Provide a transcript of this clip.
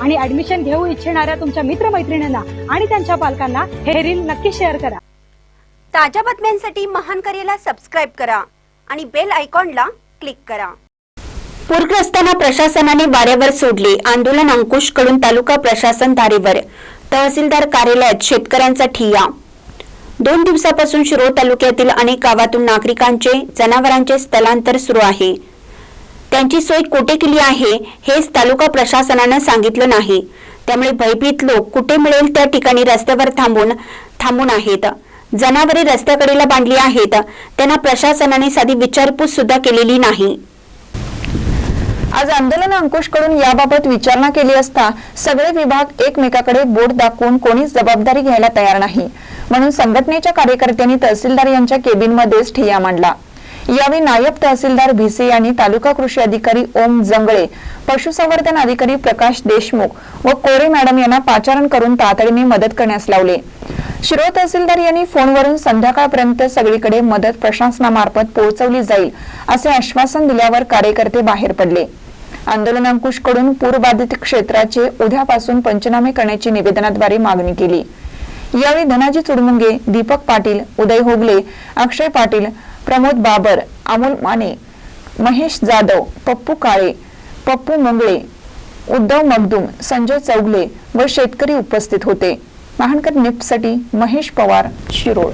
आणि ऍडमिशन घेऊ इच्छिणाऱ्या तुमच्या मित्रमैत्रिणींना आणि त्यांच्या पालकांना हे रील नक्की शेअर करा. ताज्या बातम्यांसाठी महान करेला सबस्क्राईब करा आणि बेल आयकॉनला क्लिक करा. पूरग्रस्तांना प्रशासनाने वाऱ्यावर सोडले. आंदोलन अंकुशकडून तालुका प्रशासन धारेवर. तहसीलदार कार्यालयात शेतकऱ्यांचा ठिय्या. दोन दिवसापासून शिरोळ तालुक्यातील अनेक गावातून नागरिकांचे जनावरांचे स्थलांतर सुरू आहे. त्यांची सोय कुठे केली आहे हेच तालुका प्रशासनानं सांगितलं नाही. त्यामुळे भयभीत लोक कुठे मिळेल त्या ठिकाणी रस्त्यावर थांबून थांबून आहेत. जनावरे रस्त्याकडेला बांधली आहेत. त्यांना प्रशासनाने साधी विचारपूस सुद्धा केलेली नाही. आज आंदोलन अंकुशकडून याबाबत विचारणा केली असता सगळे विभाग एकमेकाकडे बोट दाखवून कोणीच जबाबदारी घ्यायला तयार नाही. म्हणून संघटनेच्या कार्यकर्त्यांनी तहसीलदार यांच्या केबिनमध्येच ठिय्या मांडला. यावेळी नायब तहसीलदार भिसे यांनी तालुका कृषी अधिकारी ओम जंगळे पशुसंवर्धन अधिकारी प्रकाश देशमुख व कोरे मॅडम यांना पाचारण करून तातडीने मदत करण्यास लावले. शिरोळ तहसीलदार यांनी फोनवरून संध्याकाळपर्यंत सगळीकडे मदत प्रशासनामार्फत पोहोचवली जाईल असे आश्वासन दिल्यावर कार्यकर्ते बाहेर पडले. आंदोलन अंकुशकडून पूरबाधित क्षेत्राचे उद्यापासून पंचनामे करण्याची निवेदनाद्वारे मागणी केली. यावेळी धनाजी चुडमुंगे दीपक पाटील उदय होगले अक्षय पाटील प्रमोद बाबर अमोल माने महेश जाधव पप्पू काळे पप्पू मंगळे उद्धव मगदुम संजय चौगले व शेतकरी उपस्थित होते. महानकर निफ्टसाठी महेश पवार शिरोळ.